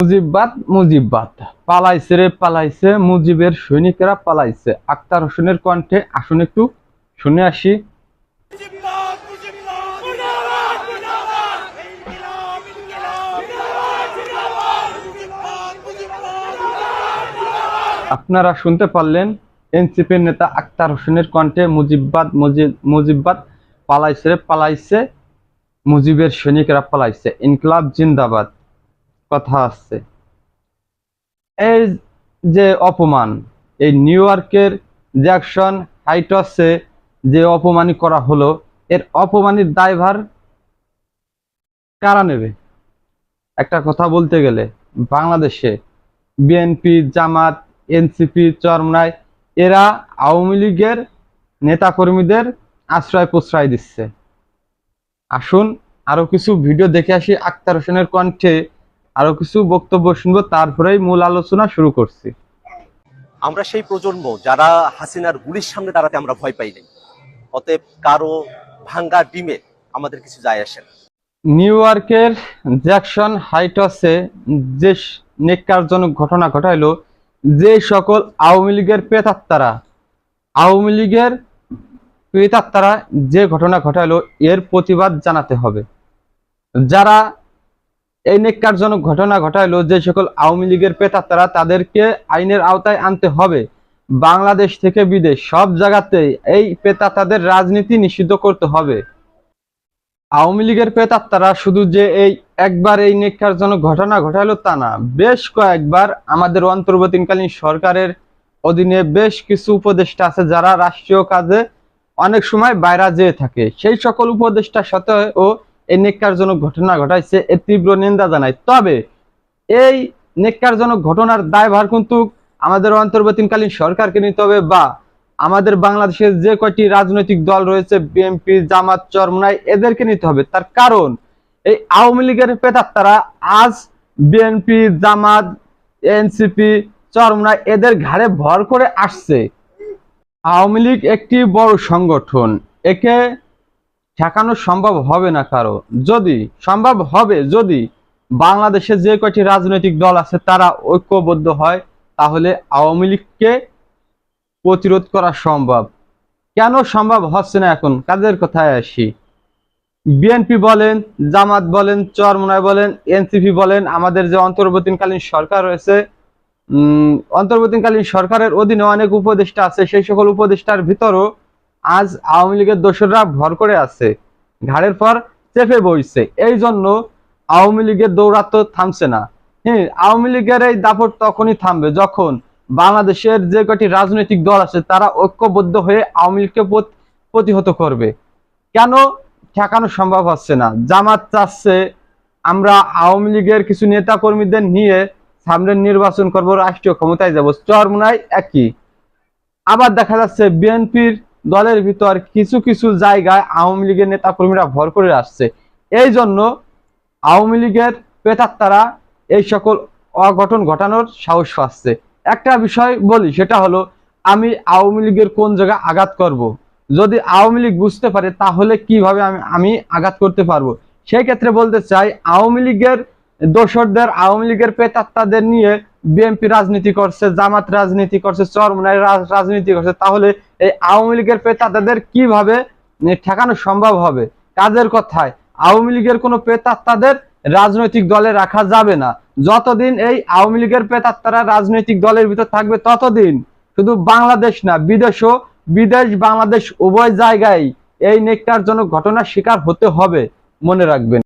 মুজিববাদ মুজিববাদ। পালাইছে রে পালাইছে। মুজিবের সৈনিকেরা পালাইছে। আক্তার হোসেনের কণ্ঠে আসুন একটু শুনে আসি। আপনারা শুনতে পারলেন এনসিপির নেতা আক্তার হোসেনের কণ্ঠে মুজিববাদ মুজিব মুজিববাদ। পালাইছে রে পালাইছে। মুজিবের সৈনিকেরা পালাইছে। ইনকলাব জিন্দাবাদ। কথা আসছে। এই যে অপমান, এই নিউ ইয়র্কের জ্যাকসন হাইটসে যে অপমানি করা হলো, এর অপমানির দায়ভার কারা নেবে? একটা কথা বলতে গেলে, বাংলাদেশে বিএনপি জামাত এনসিপি চরমনায়, এরা আওয়ামী লীগের নেতাকর্মীদের আশ্রয় প্রশ্রয় দিচ্ছে। আসুন আরও কিছু ভিডিও দেখে আসি আক্তার হোসেনের কণ্ঠে। আরও কিছু বক্তব্য শুনব তারপরেই মূল আলোচনা শুরু করছি। আমরা সেই প্রজন্ম যারা হাসিনার গুলির সামনে দাঁড়াতে আমরা ভয় পাই নাই। অতএব কারও ভাঙ্গা ডিমে আমাদের কিছু যায় আসে না। নিউ ইয়র্কের জ্যাকসন হাইটসে যে নেককারজনক ঘটনা ঘটাইলো যে সকল আওয়ামী লীগের পেতাত্তারা আওয়ামী লীগের পেতাত্তারা যে ঘটনা ঘটাইলো এর প্রতিবাদ জানাতে হবে। যারা এই নেককারজনক ঘটনা ঘটাইলো যে সকল আওয়ামী লীগের পেতাত্তারা তাদেরকে আইনের আওতায় আনতে হবে। বাংলাদেশ থেকে বিদেশ, সব জায়গাতেই এই পেতাত্তাদের রাজনীতি নিষিদ্ধ করতে হবে। আওয়ামী লীগের পেতাত্তারা শুধু যে এই একবার এই নেককারজনক ঘটনা ঘটালো তা না, বেশ কয়েকবার আমাদের অন্তর্বর্তীকালীন সরকারের অধীনে বেশ কিছু উপদেষ্টা আছে যারা রাষ্ট্রীয় কাজে অনেক সময় বাইরা যেয়ে থাকে। সেই সকল উপদেষ্টার সাথেও এই নেককারজনক ঘটনা ঘটাইছে এর তীব্র নিন্দা জানায়। তবে এই নেককারজনক ঘটনার দায়ভার কিন্তু আমাদের অন্তর্বর্তীকালীন সরকারকে নিতে হবে বা আমাদের বাংলাদেশের যে কয়টি রাজনৈতিক দল রয়েছে বিএনপি জামাত, চরমনাই, এদেরকে নিতে হবে। তার কারণ, এই আওয়ামী লীগের পেতাত্তারা আজ বিএনপি জামাত এনসিপি চরমনাই এদের ঘাড়ে ভর করে আসছে। আওয়ামী লীগ একটি বড় সংগঠন। একে ঠেকানো সম্ভব হবে না কারও। যদি সম্ভব হবে, যদি বাংলাদেশে যে কয়টি রাজনৈতিক দল আছে তারা ঐক্যবদ্ধ হয়, তাহলে আওয়ামী লীগকে প্রতিরোধ করা সম্ভব। কেন সম্ভব হচ্ছে না এখন? কাজের কথায় আসি? বিএনপি বলেন, জামাত বলেন, চরমনায় বলেন, এনসিপি বলেন, আমাদের যে অন্তর্বর্তীকালীন সরকার রয়েছে অন্তর্বর্তীকালীন সরকারের অধীনে অনেক উপদেষ্টা আছে, সেই সকল উপদেষ্টার ভিতরও আজ আওয়ামী লীগের দোসররা ভর করে আছে। ঘাড়ের পর চেপে বইছে। এই জন্য আওয়ামী লীগের দৌড়াত্ম থামছে না। হ্যাঁ আওয়ামী লীগের এই দাপট তখনই থামবে যখন বাংলাদেশের যে কটি রাজনৈতিক দল আছে তারা ঐক্যবদ্ধ হয়ে আওয়ামী লীগকে প্রতিহত করবে। কেন? ঠেকানো সম্ভব হচ্ছে না। জামাত চাচ্ছে আমরা আওয়ামী লীগের কিছু নেতা কর্মীদের নিয়ে সামনের নির্বাচন করব, রাষ্ট্রীয় ক্ষমতায় যাব। চরমনায় একই। আবার দেখা যাচ্ছে বিএনপির দলের ভিতর কিছু কিছু জায়গায় আওয়ামী লীগের নেতা কর্মীরা ভর করে আসছে। এই জন্য আওয়ামী লীগের পেতাত্তারা এই সকল অঘটন ঘটানোর সাহস পাচ্ছে। একটা বিষয় বলি, সেটা হলো, আমি আওয়ামী লীগের কোন জায়গায় আঘাত করব। যদি আওয়ামী লীগ বুঝতে পারে, তাহলে কীভাবে আমি আমি আঘাত করতে পারব? সেই ক্ষেত্রে বলতে চাই, আওয়ামী লীগের দোসরদের আওয়ামী লীগের পেতাত্তাদের নিয়ে বিএনপি রাজনীতি করছে, জামাত রাজনীতি করছে চরমনায় রাজ- রাজনীতি করছে, তাহলে এই আওয়ামী লীগের পেতাত্তাদের কীভাবে ঠেকানো সম্ভব হবে? কাজের কথায়? আওয়ামী লীগের কোনো পেতাত্তাদের রাজনৈতিক দলে রাখা যাবে না। যতদিন এই আওয়ামী লীগের পেতাত্তারা রাজনৈতিক দলের ভিতর থাকবে, ততদিন। শুধু বাংলাদেশ না, বিদেশও, বিদেশ বাংলাদেশ উভয় জায়গায় এই নেকটারজনক ঘটনার শিকার হতে হবে, মনে রাখবেন।